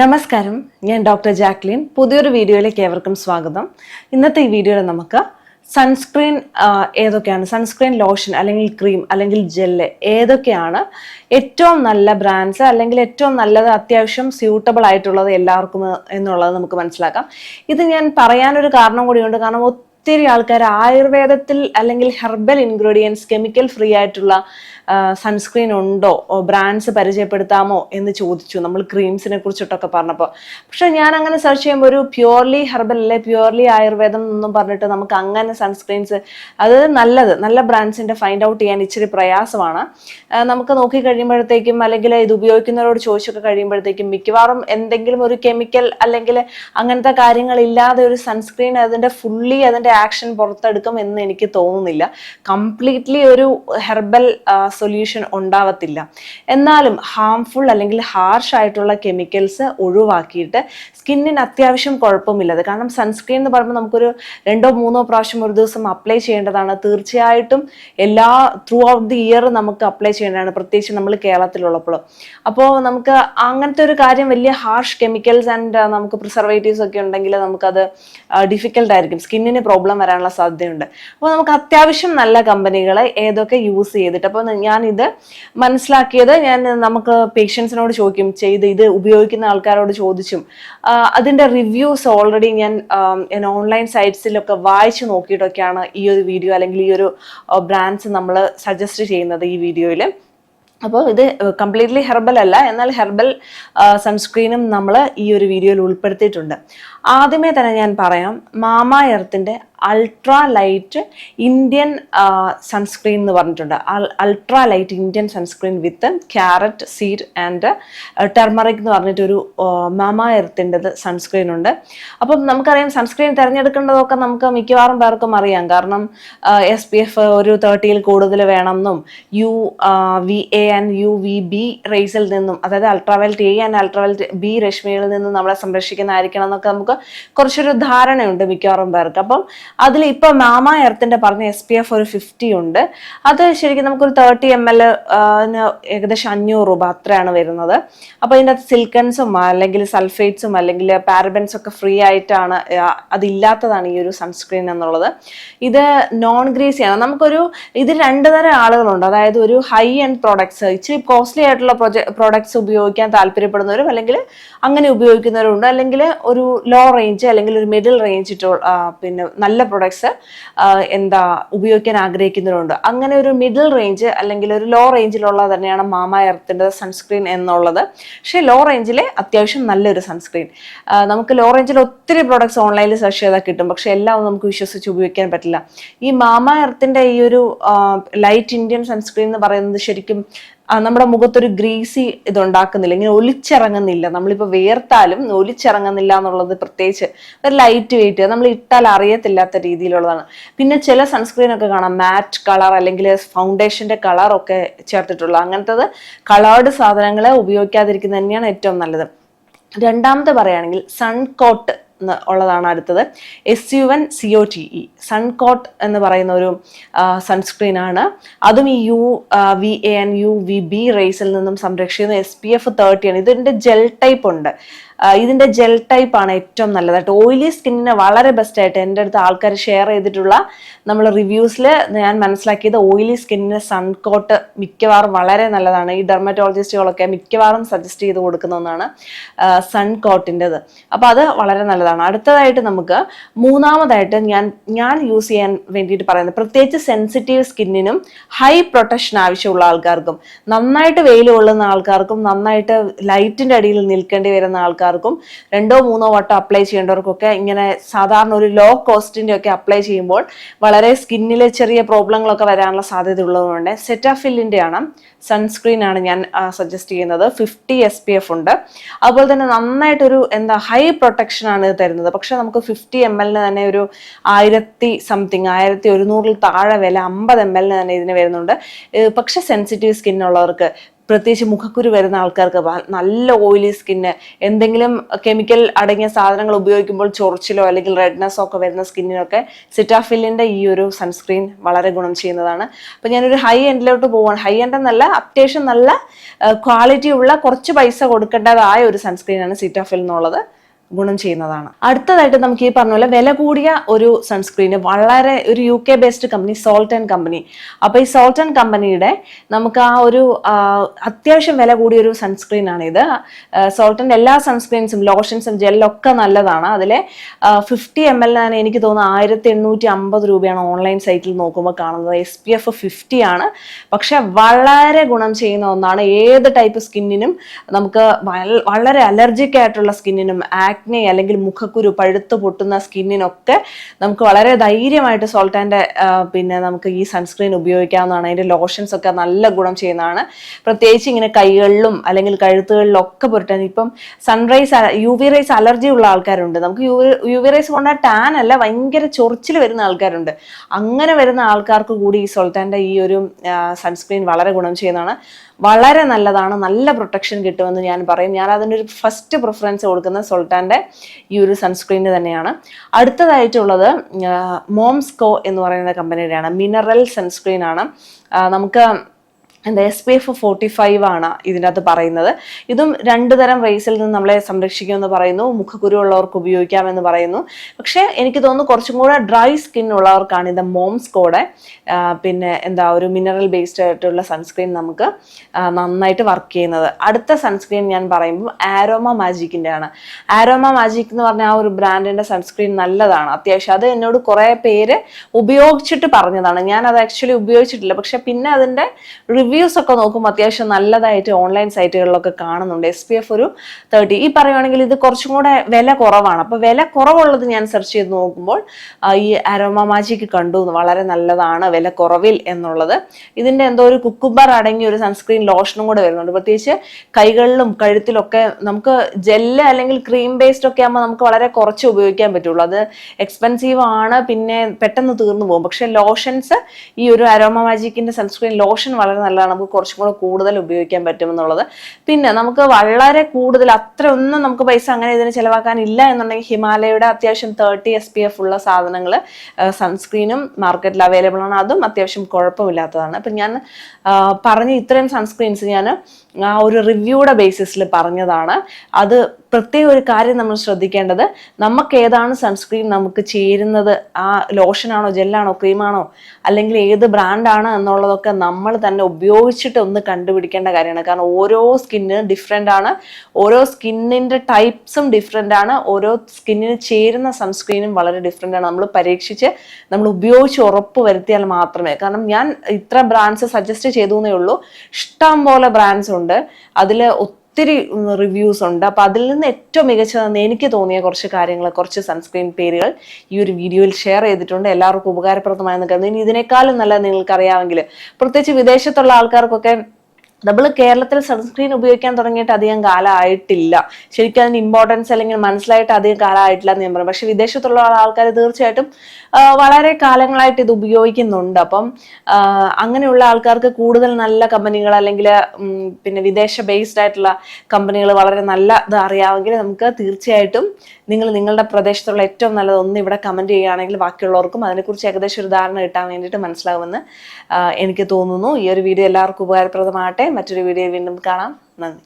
നമസ്കാരം. ഞാൻ doctor Jacqueline. പുതിയൊരു വീഡിയോയിലേക്ക് ഏവർക്കും സ്വാഗതം. ഇന്നത്തെ ഈ വീഡിയോയിൽ നമുക്ക് സൺസ്ക്രീൻ ഏതൊക്കെയാണ്? സൺസ്ക്രീൻ ലോഷൻ അല്ലെങ്കിൽ ക്രീം അല്ലെങ്കിൽ ജെല്ല് ഏതൊക്കെയാണ് ഏറ്റവും നല്ല ബ്രാൻഡ്സ് അല്ലെങ്കിൽ ഏറ്റവും നല്ലത് അത്യാവശ്യം സ്യൂട്ടബിൾ ആയിട്ടുള്ളത് എല്ലാവർക്കും എന്നുള്ളത് നമുക്ക് മനസ്സിലാക്കാം. ഇത് ഞാൻ പറയാനൊരു കാരണം കൂടിയുണ്ട് കാരണം ഒത്തിരി ആൾക്കാർ ആയുർവേദത്തിൽ അല്ലെങ്കിൽ ഹെർബൽ ഇൻഗ്രീഡിയൻസ് കെമിക്കൽ ഫ്രീ ആയിട്ടുള്ള സൺസ്ക്രീൻ ഉണ്ടോ? ബ്രാൻഡ്സ് പരിചയപ്പെടുത്താമോ എന്ന് ചോദിച്ചു. നമ്മൾ ക്രീംസിനെ കുറിച്ചിട്ടൊക്കെ പറഞ്ഞപ്പോൾ പക്ഷെ ഞാൻ അങ്ങനെ സെർച്ച് ചെയ്യുമ്പോൾ ഒരു പ്യുവർലി ഹെർബൽ അല്ലെ പ്യുവർലി ആയുർവേദം എന്നും പറഞ്ഞിട്ട് നമുക്ക് അങ്ങനെ സൺസ്ക്രീൻസ് അത് നല്ലത്. നല്ല ബ്രാൻഡ്സിന്റെ ഫൈൻഡ് ഔട്ട് ചെയ്യാൻ ഇച്ചിരി പ്രയാസമാണ്. നമുക്ക് നോക്കി കഴിയുമ്പോഴത്തേക്കും അല്ലെങ്കിൽ ഇത് ഉപയോഗിക്കുന്നവരോട് ചോദിച്ചൊക്കെ കഴിയുമ്പോഴത്തേക്കും മിക്കവാറും എന്തെങ്കിലും ഒരു കെമിക്കൽ അല്ലെങ്കിൽ അങ്ങനത്തെ കാര്യങ്ങളില്ലാതെ ഒരു സൺസ്ക്രീൻ അതിന്റെ ഫുള്ളി അതിന്റെ ആക്ഷൻ പുറത്തെടുക്കും എന്ന് എനിക്ക് തോന്നുന്നില്ല. കംപ്ലീറ്റ്ലി ഒരു ഹെർബൽ സൊല്യൂഷൻ ഉണ്ടാവത്തില്ല. എന്നാലും ഹാംഫുൾ അല്ലെങ്കിൽ ഹാർഷ് ആയിട്ടുള്ള കെമിക്കൽസ് ഒഴിവാക്കിയിട്ട് സ്കിന്നിന് അത്യാവശ്യം കുഴപ്പമില്ലത് കാരണം സൺസ്ക്രീൻ എന്ന് പറയുമ്പോൾ നമുക്കൊരു രണ്ടോ മൂന്നോ പ്രാവശ്യം ഒരു ദിവസം അപ്ലൈ ചെയ്യേണ്ടതാണ്. തീർച്ചയായിട്ടും എല്ലാ ത്രൂ ഔട്ട് ദി ഇയർ നമുക്ക് അപ്ലൈ ചെയ്യേണ്ടതാണ്. പ്രത്യേകിച്ച് നമ്മൾ കേരളത്തിലുള്ളപ്പോൾ. അപ്പോൾ നമുക്ക് അങ്ങനത്തെ ഒരു കാര്യം വലിയ ഹാർഷ് കെമിക്കൽസ് ആൻഡ് നമുക്ക് പ്രിസർവേറ്റീവ്സ് ഒക്കെ ഉണ്ടെങ്കിൽ നമുക്കത് ഡിഫിക്കൽട്ട് ആയിരിക്കും. സ്കിന്നിന് പ്രോബ്ലം വരാനുള്ള സാധ്യതയുണ്ട്. അപ്പോൾ നമുക്ക് അത്യാവശ്യം നല്ല കമ്പനികളെ ഏതൊക്കെ യൂസ് ചെയ്തിട്ട്. അപ്പോൾ ഞാൻ ഇത് മനസ്സിലാക്കിയത് ഞാൻ നമുക്ക് പേഷ്യൻസിനോട് ചോദിക്കും ചെയ്ത് ഇത് ഉപയോഗിക്കുന്ന ആൾക്കാരോട് ചോദിച്ചും. അതിന്റെ റിവ്യൂസ് ഓൾറെഡി ഞാൻ ഓൺലൈൻ സൈറ്റ്സിലൊക്കെ വായിച്ചു നോക്കിയിട്ടൊക്കെയാണ് ഈ ഒരു വീഡിയോ അല്ലെങ്കിൽ ഈ ഒരു ബ്രാൻഡ്സ് നമ്മൾ സജസ്റ്റ് ചെയ്യുന്നത് ഈ വീഡിയോയിൽ അപ്പോൾ ഇത് കംപ്ലീറ്റ്ലി ഹെർബൽ അല്ല എന്നാൽ ഹെർബൽ സൺസ്ക്രീനും നമ്മൾ ഈ ഒരു വീഡിയോയിൽ ഉൾപ്പെടുത്തിയിട്ടുണ്ട്. ആദ്യമേ തന്നെ ഞാൻ പറയാം മാമ എർത്തിന്റെ അൾട്രാ ലൈറ്റ് ഇന്ത്യൻ സൺസ്ക്രീൻ എന്ന് പറഞ്ഞിട്ടുണ്ട്. Ultra light Indian sunscreen with carrot seed and turmeric എന്ന് പറഞ്ഞിട്ടൊരു മാമ എർത്തിന്റെത് സൺസ്ക്രീൻ ഉണ്ട്. അപ്പം നമുക്കറിയാം സൺസ്ക്രീൻ തിരഞ്ഞെടുക്കേണ്ടതൊക്കെ നമുക്ക് മിക്കവാറും പേർക്കും അറിയാം. കാരണം എസ് പി എഫ് ഒരു തേർട്ടിയിൽ കൂടുതൽ വേണമെന്നും U V A and U V B റേസിൽ നിന്നും അതായത് ultraviolet A and ultraviolet B രശ്മികളിൽ നിന്നും നമ്മളെ സംരക്ഷിക്കുന്നതായിരിക്കണം എന്നൊക്കെ നമുക്ക് കുറച്ചൊരു ധാരണയുണ്ട് മിക്കവാറും പേർക്ക്. അപ്പം അതിൽ ഇപ്പൊ മാമ എർത്തിന്റെ പറഞ്ഞ എസ് പി എഫ് ഒരു ഫിഫ്റ്റി ഉണ്ട്. അത് ശരിക്കും നമുക്കൊരു തേർട്ടി എം എൽ ഏകദേശം അഞ്ഞൂറ് രൂപ അത്രയാണ് വരുന്നത്. അപ്പൊ ഇതിന്റെ അകത്ത് സിൽക്കൺസും അല്ലെങ്കിൽ സൾഫേറ്റ്സും അല്ലെങ്കിൽ പാരബൻസും ഒക്കെ ഫ്രീ ആയിട്ടാണ് അതില്ലാത്തതാണ് ഈ ഒരു സൺസ്ക്രീൻ എന്നുള്ളത്. ഇത് നോൺ ഗ്രീസി ഗ്രീസിയാണ് നമുക്കൊരു ഇത് രണ്ട് തരം ആളുകളുണ്ട്. അതായത് ഒരു ഹൈ എൻഡ് പ്രോഡക്ട്സ് ഇച്ചിരി കോസ്റ്റ്ലി ആയിട്ടുള്ള പ്രോഡക്ട്സ് ഉപയോഗിക്കാൻ താല്പര്യപ്പെടുന്നവരും അല്ലെങ്കിൽ അങ്ങനെ ഉപയോഗിക്കുന്നവരുണ്ട് അല്ലെങ്കിൽ ഒരു ലോ റേഞ്ച് അല്ലെങ്കിൽ ഒരു മിഡിൽ റേഞ്ച് പിന്നെ നല്ല പ്രൊഡക്ട്സ് എന്താ ഉപയോഗിക്കാൻ ആഗ്രഹിക്കുന്നവരുണ്ട്. അങ്ങനെ ഒരു മിഡിൽ റേഞ്ച് അല്ലെങ്കിൽ ഒരു ലോ റേഞ്ചിലുള്ള തന്നെയാണ് മാമ എർത്തിന്റെ സൺസ്ക്രീൻ എന്നുള്ളത്. പക്ഷേ ലോ റേഞ്ചിലെ അത്യാവശ്യം നല്ലൊരു സൺസ്ക്രീൻ നമുക്ക് ലോ റേഞ്ചിൽ ഒത്തിരി പ്രോഡക്ട്സ് ഓൺലൈനിൽ സെർച്ച് ചെയ്താൽ കിട്ടും. പക്ഷേ എല്ലാം നമുക്ക് വിശ്വസിച്ച് ഉപയോഗിക്കാൻ പറ്റില്ല. ഈ മാമ എർത്തിന്റെ ഈ ഒരു ലൈറ്റ് ഇന്ത്യൻ സൺസ്ക്രീൻ എന്ന് പറയുന്നത് ശരിക്കും നമ്മുടെ മുഖത്തൊരു ഗ്രീസി ഇതുണ്ടാക്കുന്നില്ല ഇങ്ങനെ ഒലിച്ചിറങ്ങുന്നില്ല. നമ്മളിപ്പോൾ വേർത്താലും ഒലിച്ചിറങ്ങുന്നില്ല എന്നുള്ളത് പ്രത്യേകിച്ച് ഒരു ലൈറ്റ് വെയിറ്റ് നമ്മൾ ഇട്ടാൽ അറിയത്തില്ലാത്ത രീതിയിലുള്ളതാണ്. പിന്നെ ചില സൺസ്ക്രീനൊക്കെ കാണാം മാറ്റ് കളർ അല്ലെങ്കിൽ ഫൗണ്ടേഷന്റെ കളറൊക്കെ ചേർത്തിട്ടുള്ള. അങ്ങനത്തത് കളേർഡ് സാധനങ്ങളെ ഉപയോഗിക്കാതിരിക്കുന്നത് തന്നെയാണ് ഏറ്റവും നല്ലത്. രണ്ടാമത്തെ പറയുകയാണെങ്കിൽ സൺകോട്ട് ഉള്ളതാണ് അടുത്തത്. S U N C O T E Suncote എന്ന് പറയുന്ന ഒരു സൺസ്ക്രീൻ ആണ്. അതും ഈ U V A and U V B റേസിൽ നിന്നും സംരക്ഷിക്കുന്ന എസ് പി എഫ് തേർട്ടി ആണ്. ഇതിന്റെ ജെൽ ടൈപ്പ് ഉണ്ട്. ഇതിന്റെ ജെൽ ടൈപ്പ് ആണ് ഏറ്റവും നല്ലതായിട്ട് ഓയിലി സ്കിന്നിന് വളരെ ബെസ്റ്റ് ആയിട്ട് എന്റെ അടുത്ത് ആൾക്കാർ ഷെയർ ചെയ്തിട്ടുള്ള നമ്മൾ റിവ്യൂസിൽ ഞാൻ മനസ്സിലാക്കിയത് ഓയിലി സ്കിന്നിന് സൺകോട്ട് മിക്കവാറും വളരെ നല്ലതാണ്. ഈ ഡെർമറ്റോളജിസ്റ്റുകളൊക്കെ മിക്കവാറും സജസ്റ്റ് ചെയ്ത് കൊടുക്കുന്ന ഒന്നാണ് സൺകോട്ടിന്റെത് അപ്പോൾ അത് വളരെ നല്ലതാണ്. അടുത്തതായിട്ട് നമുക്ക് മൂന്നാമതായിട്ട് ഞാൻ ഞാൻ യൂസ് ചെയ്യാൻ വേണ്ടിയിട്ട് പറയുന്നത് പ്രത്യേകിച്ച് സെൻസിറ്റീവ് സ്കിന്നിനും ഹൈ പ്രൊട്ടക്ഷൻ ആവശ്യമുള്ള ആൾക്കാർക്കും നന്നായിട്ട് വെയിൽ കൊള്ളുന്ന ആൾക്കാർക്കും നന്നായിട്ട് ലൈറ്റിന്റെ അടിയിൽ നിൽക്കേണ്ടി വരുന്ന ആൾക്കാർക്കും രണ്ടോ മൂന്നോ വട്ടം അപ്ലൈ ചെയ്യേണ്ടവർക്കൊക്കെ ഇങ്ങനെ സാധാരണ ഒരു ലോ കോസ്റ്റിന്റെ ഒക്കെ അപ്ലൈ ചെയ്യുമ്പോൾ വളരെ സ്കിന്നിലെ ചെറിയ പ്രോബ്ലങ്ങളൊക്കെ വരാനുള്ള സാധ്യത ഉള്ളതുകൊണ്ട് സെറ്റാഫില്ലിന്റെ ആണ്. സൺസ്ക്രീൻ ആണ് ഞാൻ സജസ്റ്റ് ചെയ്യുന്നത്. ഫിഫ്റ്റി എസ് പി എഫ് ഉണ്ട്. അതുപോലെ തന്നെ നന്നായിട്ടൊരു എന്താ ഹൈ പ്രൊട്ടക്ഷൻ ആണ് തരുന്നത്. പക്ഷെ നമുക്ക് ഫിഫ്റ്റി എം എല്ലിന് തന്നെ ഒരു ആയിരത്തി സംതിങ് ആയിരത്തി ഒരുന്നൂറിൽ താഴെ വില അമ്പത് എം എല്ലിന് തന്നെ ഇതിന് വരുന്നുണ്ട്. പക്ഷെ സെൻസിറ്റീവ് സ്കിന്നുള്ളവർക്ക് പ്രത്യേകിച്ച് മുഖക്കുരു വരുന്ന ആൾക്കാർക്ക് നല്ല ഓയിലി സ്കിന്ന് എന്തെങ്കിലും കെമിക്കൽ അടങ്ങിയ സാധനങ്ങൾ ഉപയോഗിക്കുമ്പോൾ ചൊറിച്ചിലോ അല്ലെങ്കിൽ റെഡ്നെസ്സോ ഒക്കെ വരുന്ന സ്കിന്നിനൊക്കെ സിറ്റാഫില്ലിന്റെ ഈ ഒരു സൺസ്ക്രീൻ വളരെ ഗുണം ചെയ്യുന്നതാണ്. അപ്പം ഞാനൊരു ഹൈ എൻഡിലോട്ട് പോവാണ്. ഹൈ എൻഡ് എന്നല്ല അത്യാവശ്യം നല്ല ക്വാളിറ്റി ഉള്ള കുറച്ച് പൈസ കൊടുക്കേണ്ടതായ ഒരു സൺസ്ക്രീനാണ് സിറ്റാഫിൽ എന്നുള്ളത്. ഗുണം ചെയ്യുന്നതാണ്. അടുത്തതായിട്ട് നമുക്ക് ഈ പറഞ്ഞ പോലെ വില കൂടിയ ഒരു സൺസ്ക്രീന് വളരെ ഒരു U K based company salt and company അപ്പോൾ ഈ സോൾട്ട് ആൻഡ് കമ്പനിയുടെ നമുക്ക് ആ ഒരു അത്യാവശ്യം വില കൂടിയ ഒരു സൺസ്ക്രീൻ ആണ് ഇത്. സോൾട്ടിന്റെ എല്ലാ സൺസ്ക്രീൻസും ലോഷൻസും ജെല്ലൊക്കെ നല്ലതാണ്. അതിലെ ഫിഫ്റ്റി എം ആണ് എനിക്ക് തോന്നുന്നത് ആയിരത്തി എണ്ണൂറ്റി അമ്പത് രൂപയാണ് ഓൺലൈൻ സൈറ്റിൽ നോക്കുമ്പോൾ കാണുന്നത്. എസ് പി എഫ് ഫിഫ്റ്റി ആണ്. പക്ഷെ വളരെ ഗുണം ചെയ്യുന്ന ഒന്നാണ് ഏത് ടൈപ്പ് സ്കിന്നിനും നമുക്ക് വളരെ അലർജിക് ആയിട്ടുള്ള സ്കിന്നിനും ആക്നെ അല്ലെങ്കിൽ മുഖക്കുരു പഴുത്ത് പൊട്ടുന്ന സ്കിന്നിനൊക്കെ നമുക്ക് വളരെ ധൈര്യമായിട്ട് സോൾട്ടാന്റെ പിന്നെ നമുക്ക് ഈ സൺസ്ക്രീൻ ഉപയോഗിക്കാവുന്നതാണ്. അതിന്റെ ലോഷൻസ് ഒക്കെ നല്ല ഗുണം ചെയ്യുന്നതാണ്. പ്രത്യേകിച്ച് ഇങ്ങനെ കൈകളിലും അല്ലെങ്കിൽ കഴുത്തുകളിലും ഒക്കെ പുരട്ടാൻ ഇപ്പം sun rays U V rays allergy ഉള്ള ആൾക്കാരുണ്ട്. നമുക്ക് യു യു വി റൈസ് കൊണ്ടാൽ ടാൻ അല്ല ഭയങ്കര ചൊറിച്ചിൽ വരുന്ന ആൾക്കാരുണ്ട്. അങ്ങനെ വരുന്ന ആൾക്കാർക്ക് കൂടി ഈ സോൾട്ടാന്റെ ഈ ഒരു സൺസ്ക്രീൻ വളരെ ഗുണം ചെയ്യുന്നതാണ്. വളരെ നല്ലതാണ്. നല്ല പ്രൊട്ടക്ഷൻ കിട്ടുമെന്ന് ഞാൻ പറയും. ഞാൻ അതിനൊരു ഫസ്റ്റ് പ്രിഫറൻസ് കൊടുക്കുന്ന കൊടുക്കുന്നത് സൊൾട്ടാന്റെ ഈ ഒരു സൺസ്ക്രീന് തന്നെയാണ്. അടുത്തതായിട്ടുള്ളത് മോംസ്കോ എന്ന് പറയുന്ന കമ്പനിയുടെയാണ് മിനറൽ സൺസ്ക്രീൻ ആണ്. നമുക്ക് എന്താ S P F forty five ആണ് ഇതിനകത്ത് പറയുന്നത്. ഇതും രണ്ട് തരം റേസിൽ നിന്ന് നമ്മളെ സംരക്ഷിക്കുമെന്ന് പറയുന്നു. മുഖക്കുരു ഉള്ളവർക്ക് ഉപയോഗിക്കാമെന്ന് പറയുന്നു. പക്ഷേ എനിക്ക് തോന്നുന്നു കുറച്ചും കൂടെ ഡ്രൈ സ്കിൻ ഉള്ളവർക്കാണ് ഇത് മോംസ് കോഡ് പിന്നെ എന്താ ഒരു മിനറൽ ബേസ്ഡ് ആയിട്ടുള്ള സൺസ്ക്രീൻ നമുക്ക് നന്നായിട്ട് വർക്ക് ചെയ്യുന്നത്. അടുത്ത സൺസ്ക്രീൻ ഞാൻ പറയുമ്പോൾ ആരോമ മാജിക്കിന്റെ ആണ്. ആരോമ മാജിക് എന്ന് പറഞ്ഞ ആ ഒരു ബ്രാൻഡിന്റെ സൺസ്ക്രീൻ നല്ലതാണ്. അത്യാവശ്യം അത് എന്നോട് കുറേ പേര് ഉപയോഗിച്ചിട്ട് പറഞ്ഞതാണ്. ഞാൻ അത് ആക്ച്വലി ഉപയോഗിച്ചിട്ടില്ല. പക്ഷെ പിന്നെ അതിന്റെ റിവ്യൂസ് ഒക്കെ നോക്കുമ്പോൾ അത്യാവശ്യം നല്ലതായിട്ട് ഓൺലൈൻ സൈറ്റുകളിലൊക്കെ കാണുന്നുണ്ട്. എസ് പി എഫ് ഒരു തേർട്ടി ഈ പറയുവാണെങ്കിൽ ഇത് കുറച്ചും കൂടെ വില കുറവാണ്. അപ്പോൾ വില കുറവുള്ളത് ഞാൻ സെർച്ച് ചെയ്ത് നോക്കുമ്പോൾ ഈ അരോമ മാജിക്ക് കണ്ടു. വളരെ നല്ലതാണ് വില കുറവിൽ എന്നുള്ളത്. ഇതിന്റെ എന്തോ ഒരു കുക്കുബർ അടങ്ങിയ ഒരു സൺസ്ക്രീൻ ലോഷനും കൂടെ വരുന്നുണ്ട്. പ്രത്യേകിച്ച് കൈകളിലും കഴുത്തിലൊക്കെ നമുക്ക് ജെല്ല് അല്ലെങ്കിൽ ക്രീം ബേസ്ഡ് ഒക്കെ ആകുമ്പോൾ നമുക്ക് വളരെ കുറച്ച് ഉപയോഗിക്കാൻ പറ്റുള്ളൂ. അത് എക്സ്പെൻസീവ് ആണ് പിന്നെ പെട്ടെന്ന് തീർന്നു പോകും. പക്ഷെ ലോഷൻസ് ഈ ഒരു അരോമ മാജിക്കിന്റെ സൺസ്ക്രീൻ ലോഷൻ വളരെ നമുക്ക് കുറച്ചും കൂടെ കൂടുതൽ ഉപയോഗിക്കാൻ പറ്റുമെന്നുള്ളത്. പിന്നെ നമുക്ക് വളരെ കൂടുതൽ അത്ര ഒന്നും നമുക്ക് പൈസ അങ്ങനെ ഇതിന് ചിലവാക്കാനില്ല എന്നുണ്ടെങ്കിൽ ഹിമാലയയുടെ അത്യാവശ്യം തേർട്ടി എസ് പി എഫ് ഉള്ള സാധനങ്ങൾ സൺസ്ക്രീനും മാർക്കറ്റിൽ അവൈലബിൾ ആണ്. അതും അത്യാവശ്യം കുഴപ്പമില്ലാത്തതാണ്. അപ്പം ഞാൻ പറഞ്ഞ ഇത്രയും സൺസ്ക്രീൻസ് ഞാൻ ആ ഒരു റിവ്യൂയുടെ ബേസിസിൽ പറഞ്ഞതാണ്. അത് പ്രത്യേക ഒരു കാര്യം നമ്മൾ ശ്രദ്ധിക്കേണ്ടത് നമുക്ക് ഏതാണ് സൺസ്ക്രീൻ നമുക്ക് ചേരുന്നത്? ആ ലോഷനാണോ ജെല്ലാണോ ക്രീമാണോ? അല്ലെങ്കിൽ ഏത് ബ്രാൻഡാണ് എന്നുള്ളതൊക്കെ നമ്മൾ തന്നെ ഉപയോഗിച്ചിട്ട് ഒന്ന് കണ്ടുപിടിക്കേണ്ട കാര്യമാണ്. കാരണം ഓരോ സ്കിന്നിന് ഡിഫറെന്റ് ആണ്. ഓരോ സ്കിന്നിന്റെ ടൈപ്സും ഡിഫറെന്റ് ആണ്. ഓരോ സ്കിന്നിന് ചേരുന്ന സൺസ്ക്രീനും വളരെ ഡിഫറെന്റ് ആണ്. നമ്മൾ പരീക്ഷിച്ച് നമ്മൾ ഉപയോഗിച്ച് ഉറപ്പ് വരുത്തിയാൽ മാത്രമേ. കാരണം ഞാൻ ഇത്ര ബ്രാൻഡ്സ് സജസ്റ്റ് ചെയ്തു എന്നേ ഉള്ളൂ. ഇഷ്ടം പോലെ ബ്രാൻഡ്സ് ഉണ്ട്. അതിൽ റിവ്യൂസ് ഉണ്ട്. അപ്പോൾ അതിൽ നിന്ന് ഏറ്റവും മികച്ചതെന്ന് എനിക്ക് തോന്നിയ കുറച്ച് കാര്യങ്ങൾ കുറച്ച് സൺസ്ക്രീൻ പേരുകൾ ഈ ഒരു വീഡിയോയിൽ ഷെയർ ചെയ്തിട്ടുണ്ട്. എല്ലാവർക്കും ഉപകാരപ്രദമായെന്ന് കരുതുന്നു. ഇനി ഇതിനേക്കാളും നിങ്ങൾക്ക് അറിയാമെങ്കിൽ പ്രത്യേകിച്ച് വിദേശത്തുള്ള ആൾക്കാർക്കൊക്കെ നമ്മൾ കേരളത്തിൽ സൺസ്ക്രീൻ ഉപയോഗിക്കാൻ തുടങ്ങിയിട്ട് അധികം കാലമായിട്ടില്ല. ശരിക്കും അതിന് ഇമ്പോർട്ടൻസ് അല്ലെങ്കിൽ മനസ്സിലായിട്ട് അധികം കാലമായിട്ടില്ല എന്ന് ഞാൻ പറയും. പക്ഷെ വിദേശത്തുള്ള ആൾക്കാർ തീർച്ചയായിട്ടും വളരെ കാലങ്ങളായിട്ട് ഇത് ഉപയോഗിക്കുന്നുണ്ട്. അപ്പം അങ്ങനെയുള്ള ആൾക്കാർക്ക് കൂടുതൽ നല്ല കമ്പനികൾ അല്ലെങ്കിൽ പിന്നെ വിദേശ ബേസ്ഡ് ആയിട്ടുള്ള കമ്പനികൾ വളരെ നല്ല ഇത് അറിയാമെങ്കിൽ നമുക്ക് തീർച്ചയായിട്ടും നിങ്ങൾ നിങ്ങളുടെ പ്രദേശത്തുള്ള ഏറ്റവും നല്ലത് ഒന്ന് ഇവിടെ കമന്റ് ചെയ്യുകയാണെങ്കിൽ ബാക്കിയുള്ളവർക്കും അതിനെക്കുറിച്ച് ഏകദേശം ഒരു ധാരണ കിട്ടാൻ വേണ്ടിയിട്ട് മനസ്സിലാവുമെന്ന് എനിക്ക് തോന്നുന്നു. ഈ ഒരു വീഡിയോ എല്ലാവർക്കും ഉപകാരപ്രദമാകട്ടെ. മറ്റൊരു വീഡിയോ വീണ്ടും കാണാം. നന്ദി.